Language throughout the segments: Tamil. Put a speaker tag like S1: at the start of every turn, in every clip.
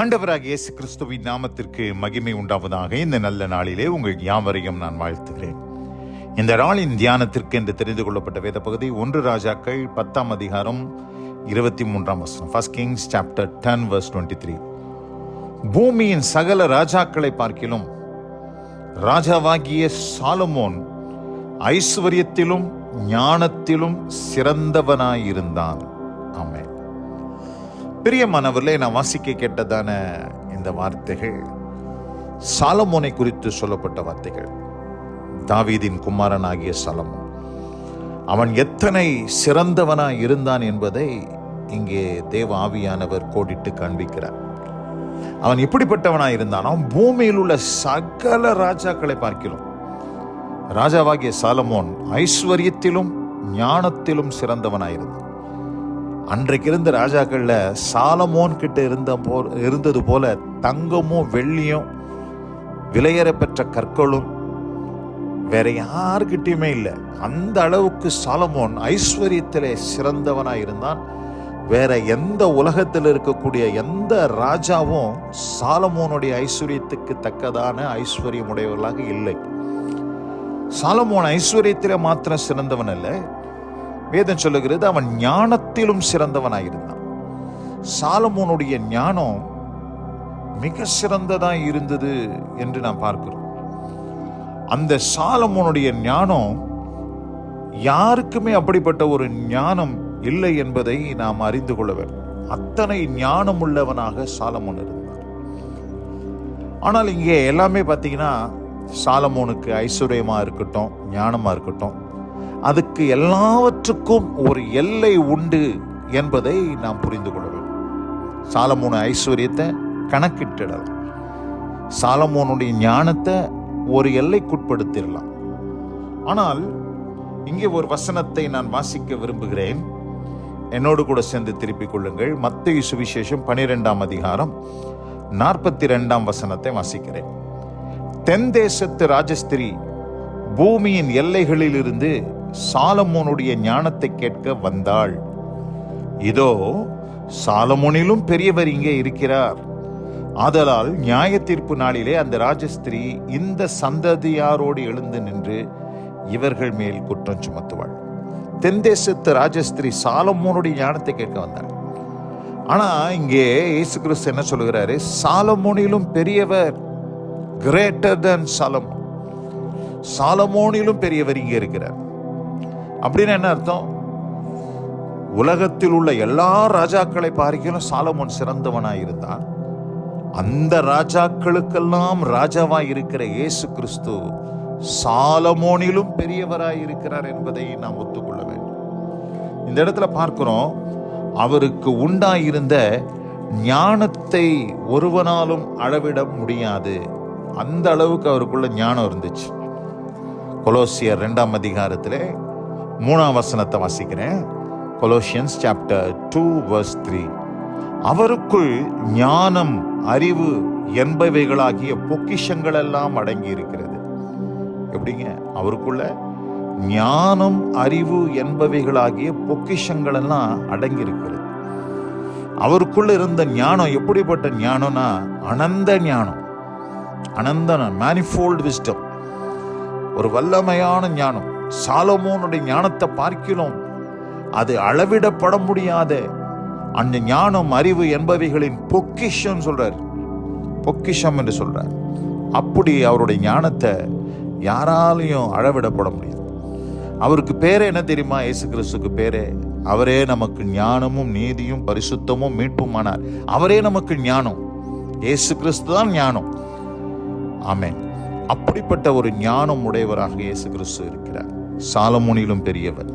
S1: ஆண்டவராக இயேசு கிறிஸ்துவின் நாமத்திற்கு மகிமை உண்டாவதாக இந்த நல்ல நாளிலே உங்கள் யாவரையும் நான் வாழ்த்துகிறேன். இந்த நாளின் தியானத்திற்கு என்று தெரிந்து கொள்ளப்பட்ட வேத பகுதி ஒன்று ராஜாக்கள் பத்தாம் அதிகாரம் இருபத்தி மூன்றாம் வசனம். First Kings chapter ten verse twenty three பூமியின் சகல ராஜாக்களை பார்க்கிலும் ராஜாவாகிய சாலமோன் ஐஸ்வர்யத்திலும் ஞானத்திலும் சிறந்தவனாயிருந்தான். ஆமென். பிரியமானவர்களே நான் வாசிக்க கேட்டதான இந்த வார்த்தைகள் சாலமோனை குறித்து சொல்லப்பட்ட வார்த்தைகள். தாவீதின் குமாரன் ஆகிய சாலமோன். அவன் எத்தனை சிறந்தவனாய் இருந்தான் என்பதை இங்கே தேவ ஆவியானவர் கோடிட்டு காண்பிக்கிறார். அவன் எப்படிப்பட்டவனாக இருந்தானோ? பூமியில் உள்ள சகல ராஜாக்களை பார்க்கிறோம் ராஜாவாகிய சாலமோன் ஐஸ்வர்யத்திலும் ஞானத்திலும் சிறந்தவனாயிருந்தான் அன்றைக்கு இருந்த ராஜாக்கள்ல சாலமோன் கிட்ட இருந்த போ இருந்தது போல தங்கமும் வெள்ளியும் விலையேறப்பெற்ற கற்களும் வேற யாருக்கிட்டையுமே இல்லை. அந்த அளவுக்கு சாலமோன் ஐஸ்வர்யத்திலே சிறந்தவனாக இருந்தான். வேற எந்த உலகத்தில் இருக்கக்கூடிய எந்த ராஜாவும் சாலமோனுடைய ஐஸ்வர்யத்துக்கு தக்கதான ஐஸ்வர்யம் உடையவர்களாக இல்லை. சாலமோன் ஐஸ்வர்யத்திலே மாத்திரம் சிறந்தவன் இல்லை வேதம் சொல்லுகிறது அவன் ஞானத்திலும் சிறந்தவனாயிருந்தான். சாலமோனுடைய ஞானம் மிக சிறந்ததாக இருந்தது என்று நாம் பார்க்கிறோம். அந்த சாலமோனுடைய ஞானம் யாருக்குமே அப்படிப்பட்ட ஒரு ஞானம் இல்லை என்பதை நாம் அறிந்து கொள்ள வேண்டும். அத்தனை ஞானம் உள்ளவனாக சாலமோன் இருந்தார் ஆனால் இங்கே எல்லாமே பார்த்தீங்கன்னா சாலமோனுக்கு ஐஸ்வர்யமாக இருக்கட்டும் ஞானமாக இருக்கட்டும் அதுக்கு எல்லாவற்றுக்கும் ஒரு எல்லை உண்டு என்பதை நாம் புரிந்து கொள்ள வேண்டும். சாலமோன ஐஸ்வர்யத்தை கணக்கிட்டிடலாம். சாலமோனுடைய ஞானத்தை ஒரு எல்லைக்குட்படுத்திடலாம். ஆனால் இங்கே ஒரு வசனத்தை நான் வாசிக்க விரும்புகிறேன். என்னோடு கூட சேர்ந்து திருப்பிக் கொள்ளுங்கள். மத்திய சுவிசேஷம் பனிரெண்டாம் அதிகாரம் நாற்பத்தி ரெண்டாம் வசனத்தை வாசிக்கிறேன். தென் தேசத்து ராஜஸ்திரி பூமியின் எல்லைகளில் இருந்து சாலமோனுடைய ஞானத்தை கேட்க வந்தாள். இதோ சாலமோனிலும் பெரியவர் இங்கே இருக்கிறார். ஆதலால் நியாய தீர்ப்பு நாளிலே அந்த ராஜஸ்திரி இந்த சந்ததியாரோடு எழுந்து நின்று இவர்கள் மேல் குற்றம் சுமத்துவாள். தென்தேசத்து ராஜஸ்திரி சாலமோனுடைய ஞானத்தை கேட்க வந்தாள். ஆனா இங்கே இயேசு கிறிஸ்து என்ன சொல்லுகிறாரு? சாலமோனிலும் பெரியவர் கிரேட்டர் தன் சாலமோன். சாலமோனிலும் பெரியவர் இங்கே இருக்கிறார். அப்படின்னு என்ன அர்த்தம்? உலகத்தில் உள்ள எல்லா ராஜாக்களை பார்க்கிலும் சாலமோன் சிறந்தவனாய் இருந்தான். அந்த ராஜாக்களுக்கெல்லாம் ராஜாவாய் இருக்கிற இயேசு கிறிஸ்து சாலமோனிலும் பெரியவராய் இருக்கிறார் என்பதை நாம் ஒத்துக்கொள்ள வேண்டும். இந்த இடத்துல பார்க்கிறோம் அவருக்கு உண்டாயிருந்த ஞானத்தை ஒருவனாலும் அளவிட முடியாது. அந்த அளவுக்கு அவருக்குள்ள ஞானம் இருந்துச்சு. கொலோசியர் ரெண்டாம் அதிகாரத்திலே மூணாம் வசனத்தை வாசிக்கிறேன். Colossians chapter two verse three அவருக்குள் ஞானம் அறிவு என்பவைகளாகிய பொக்கிஷங்கள் எல்லாம் அடங்கி இருக்கிறது எப்படிங்க? அவருக்குள்ள ஞானம் அறிவு என்பவைகளாகிய பொக்கிஷங்கள் எல்லாம் அடங்கி இருக்கிறது அவருக்குள்ள இருந்த ஞானம் எப்படிப்பட்ட ஞானம்னா அனந்த ஞானம். அனந்த மேனிஃபோல்டு விஸ்டம் ஒரு வல்லமையான ஞானம். சாலமோனுடைய ஞானத்தை பார்க்கிறோம். அது அளவிடப்பட முடியாத அந்த ஞானம் அறிவு என்பவைகளின் பொக்கிஷம் சொல்றார். பொக்கிஷம் என்று சொல்றார். அப்படி அவருடைய ஞானத்தை யாராலையும் அளவிடப்பட முடியாது. அவருக்கு பேரே என்ன தெரியுமா? இயேசு கிறிஸ்துக்கு பேரே அவரே நமக்கு ஞானமும் நீதியும் பரிசுத்தமும் மீட்புமானார். அவரே நமக்கு ஞானம். இயேசு கிறிஸ்து தான் ஞானம். ஆமென். அப்படிப்பட்ட ஒரு ஞானம் உடையவராக இயேசு கிறிஸ்து இருக்கிறார். சாலமோனிலும் பெரியவர்.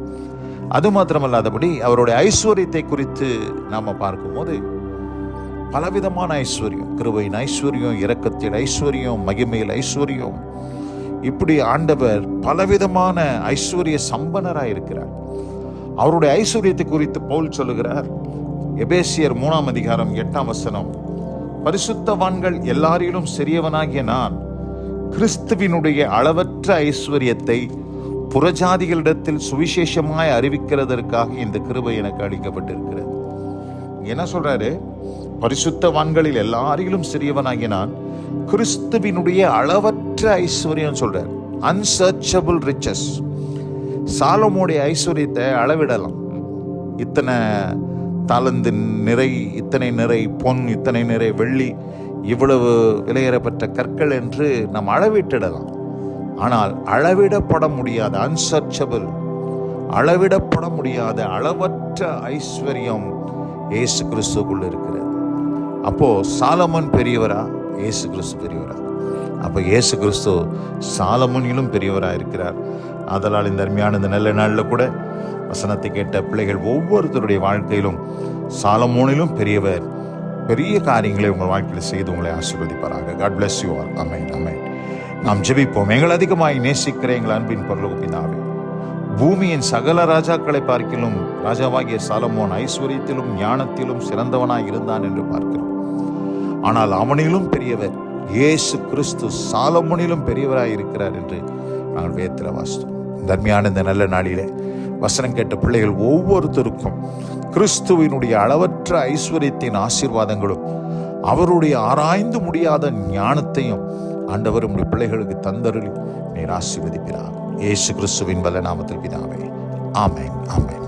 S1: அது மாத்திரமல்லாதபடி அவருடைய ஐஸ்வர்யத்தை குறித்து நாம் பார்க்கும்போது பலவிதமான ஐஸ்வர்யம். கிருபையின் ஐஸ்வர்யம் இரக்கத்தில் ஐஸ்வர்யம் மகிமையில் ஐஸ்வர்யம். இப்படி ஆண்டவர் பலவிதமான ஐஸ்வர்ய சம்பனராக இருக்கிறார். அவருடைய ஐஸ்வர்யத்தை குறித்து பவுல் சொல்லுகிறார். எபேசியர் மூணாம் அதிகாரம் எட்டாம் வசனம். பரிசுத்தவான்கள் எல்லாரிலும் சிறியவனாகிய நான் கிறிஸ்துவினுடைய அளவற்ற ஐஸ்வர்யத்தை புறஜாதிகளிடத்தில் சுவிசேஷமாய் அறிவிக்கிறதற்காக இந்த கிருபை எனக்கு அளிக்கப்பட்டிருக்கிறது. என்ன சொல்றாரு? பரிசுத்தவான்களில் எல்லாரிலும் சிறியவனாகிய நான் கிறிஸ்துவினுடைய அளவற்ற ஐஸ்வர்யம் சொல்றார். அன்சர்ச்சபிள் ரிச்சஸ் சாலமோடைய ஐஸ்வர்யத்தை அளவிடலாம். இத்தனை தாளந்து நிறை இத்தனை நிறை பொன் இத்தனை நிறை வெள்ளி இவ்வளவு விலையேறப்பட்ட கற்கள் என்று நாம் அளவிட்டிடலாம். ஆனால் அளவிடப்பட முடியாத அன்சர்ச்சபிள் அளவிடப்பட முடியாத அளவற்ற ஐஸ்வர்யம் இயேசு கிறிஸ்துக்குள்ள இருக்கிறது. அப்போ சாலமன் பெரியவரா? இயேசு கிறிஸ்து பெரியவரா? அப்போ இயேசு கிறிஸ்து சாலமனிலும் பெரியவராக இருக்கிறார். அதனால் இந்த அருமையான இந்த நல்ல நாளில் கூட வசனத்தை கேட்ட பிள்ளைகள் ஒவ்வொருத்தருடைய வாழ்க்கையிலும் சாலமோனிலும் பெரியவர் பெரிய காரியங்களை உங்கள் வாழ்க்கையில் செய்து உங்களை ஆசீர்வதிப்பாராக. காட் பிளஸ் யூ ஆர் அமை அமை நாம் ஜெபிப்போம். எங்கள் அதிகமாய் நேசிக்கிற எங்கள் அன்பின் பரலோகப்பிதாவே. பூமியின் சகல ராஜாக்களை பார்க்கிலும் ராஜாவாகிய சாலமோன் ஐஸ்வர்யத்திலும் ஞானத்திலும் சிறந்தவனாய் இருந்தான் என்று பார்க்கிறோம். ஆனால் அவனிலும் பெரியவர் இயேசு கிறிஸ்து சாலமோனிலும் பெரியவராய் இருக்கிறார் என்று நாங்கள் வேத்தில் வாசித்தோம். இந்த இந்த நல்ல நாளிலே வசனம் கேட்ட பிள்ளைகள் ஒவ்வொருத்தருக்கும் கிறிஸ்துவினுடைய அளவற்ற ஐஸ்வர்யத்தின் ஆசீர்வாதங்களும் அவருடைய ஆராய்ந்து முடியாத ஞானத்தையும் ஆண்டவர் உடைய பிள்ளைகளுக்கு தந்தருளி. நீர் ஆசீர்வதிக்கிறார் இயேசு கிறிஸ்துவின் வல்ல நாமத்தில் பிதாவே. ஆமேன் ஆமேன்.